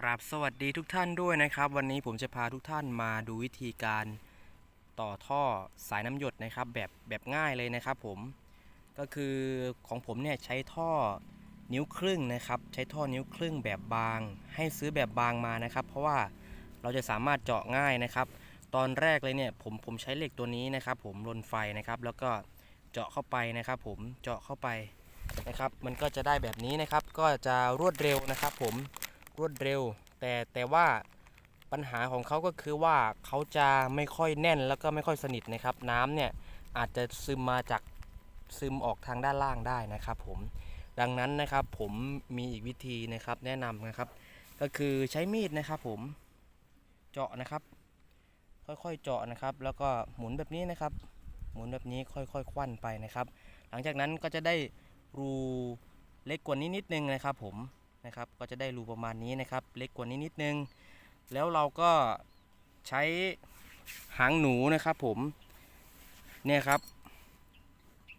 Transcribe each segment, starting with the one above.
กราบสวัสดีทุกท่านด้วยนะครับ วันนี้ผมจะพาทุกท่านมาดูวิธีการต่อท่อสายน้ำหยดนะครับ แบบแบบง่ายเลยนะครับผมก็คือของผมเนี่ยใช้ท่อนิ้วครึ่งนะครับ ใช้ท่อนิ้วครึ่งแบบบาง ให้ซื้อแบบบางมานะครับ เพราะว่าเราจะสามารถเจาะง่ายนะครับ ตอนแรกเลยเนี่ยผมผมใช้เหล็กตัวนี้นะครับ ผมลนไฟนะครับ แล้วก็เจาะเข้าไปนะครับ ผมเจาะเข้าไปนะครับ มันก็จะได้แบบนี้นะครับ ก็จะรวดเร็วนะครับ ผม รวดเร็ว แต่แต่ว่าปัญหาของเขาก็คือว่าเขาจะไม่ค่อยแน่นแล้วก็ไม่ค่อยสนิทนะครับ น้ำเนี่ยอาจจะซึมมาจากซึมออกทางด้านล่างได้นะครับ ผมดังนั้นนะครับผมมีอีกวิธีนะครับแนะนำนะครับ ก็คือใช้มีดนะครับผมเจาะนะครับ ค่อยๆเจาะนะครับ แล้วก็หมุนแบบนี้นะครับ หมุนแบบนี้ค่อยๆควันไปนะครับ หลังจากนั้นก็จะได้รูเล็กกว่านี้นิดนึงนะครับผม นะครับ ก็จะได้รูประมาณนี้นะครับ เล็กกว่านี้นิดนึง แล้วเราก็ใช้หางหนูนะครับผม เนี่ยครับ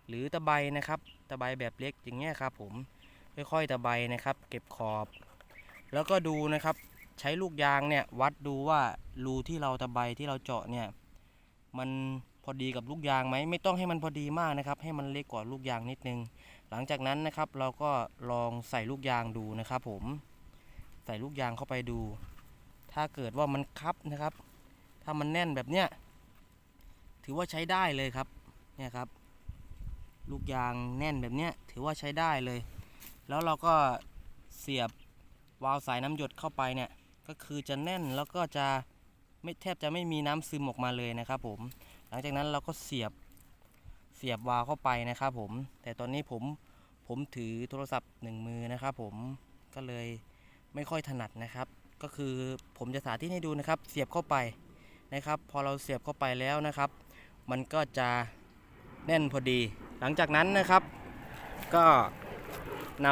หรือตะไบนะครับ ตะไบแบบเล็กอย่างเงี้ยครับผม ค่อยๆตะไบนะครับ เก็บขอบ แล้วก็ดูนะครับ ใช้ลูกยางเนี่ยวัดดูว่ารูที่เราตะไบที่เราเจาะเนี่ยมัน พอดีกับลูกยางไหมไม่ต้องให้มันพอดีมากนะครับ ให้มันเล็กกว่าลูกยางนิดนึง หลังจากนั้นนะครับ เราก็ลองใส่ลูกยางดูนะครับ ผม ใส่ลูกยางเข้าไปดู ถ้าเกิดว่ามันคับนะครับ ถ้ามันแน่นแบบเนี้ยถือว่าใช้ได้เลยครับเนี่ยครับ ลูกยางแน่นแบบเนี้ยถือว่าใช้ได้เลย แล้วเราก็เสียบวาล์วสายน้ำหยดเข้าไปเนี่ยก็คือจะแน่นแล้วก็จะไม่แทบจะไม่มีน้ำซึมออกมาเลยนะครับ ผม หลังจากนั้นเราก็เสียบเสียบวาล์วเข้าไปนะครับผม แต่ตอนนี้ผมผมถือโทรศัพท์หนึ่งมือนะครับผมก็เลยไม่ค่อยถนัดนะครับ ก็คือผมจะสาธิตให้ดูนะครับ เสียบเข้าไปนะครับ พอเราเสียบเข้าไปแล้วนะครับ มันก็จะแน่นพอดี หลังจากนั้นนะครับ ก็น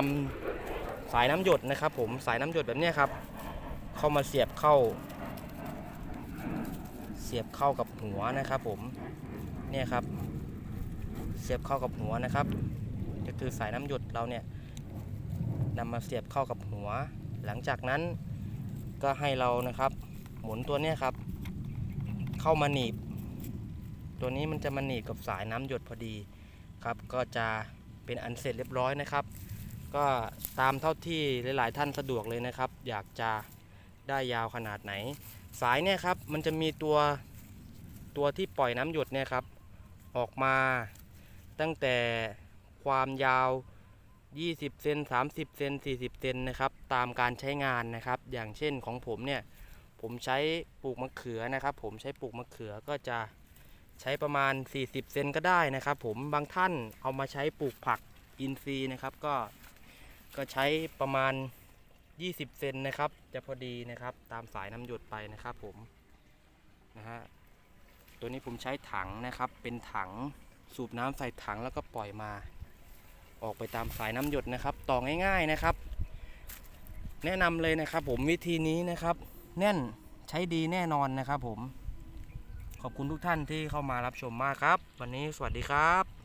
ำสายน้ำหยดนะครับ ผมสายน้ำหยดแบบนี้ครับ เข้ามาเสียบเข้า เสียบเข้ากับหัวนะครับผมเนี่ยครับ เสียบเข้ากับหัวนะครับ ก็คือสายน้ำหยดเราเนี่ยนำมาเสียบเข้ากับหัว หลังจากนั้นก็ให้เรานะครับ หมุนตัวเนี้ยครับ เข้ามาหนีบ ตัวนี้มันจะมาหนีบกับสายน้ำหยดพอดีครับ ก็จะเป็นอันเสร็จเรียบร้อยนะครับ ก็ตามเท่าที่หลาย ๆ ท่านสะดวกเลยนะครับ อยากจะ ได้ยาวขนาดไหน สายเนี่ยครับมันจะมีตัวตัวที่ปล่อยน้ำหยดเนี่ยครับ ออกมาตั้งแต่ความยาว 20 เซน 30 เซน 40 เซนนะครับ ตามการใช้งานนะครับ อย่างเช่นของผมเนี่ย ผมใช้ปลูกมะเขือนะครับ ผมใช้ปลูกมะเขือก็จะใช้ประมาณ 40 เซนก็ได้นะครับ ผม บางท่านเอามาใช้ปลูกผักอินทรีย์นะครับ ก็ ก็ใช้ประมาณ 20 เซนนะครับ จะพอดีนะครับ ตามสายน้ำหยดไปนะครับผมนะฮะตัวนี้ผมใช้ถังนะครับ เป็นถังสูบน้ำใส่ถังแล้วก็ปล่อยมา ออกไปตามสายน้ำหยดนะครับ ต่อง่ายๆนะครับ แนะนำเลยนะครับ ผมวิธีนี้นะครับ แน่นใช้ดีแน่นอนนะครับ ผม ขอบคุณทุกท่านที่เข้ามารับชมมากครับ วันนี้สวัสดีครับ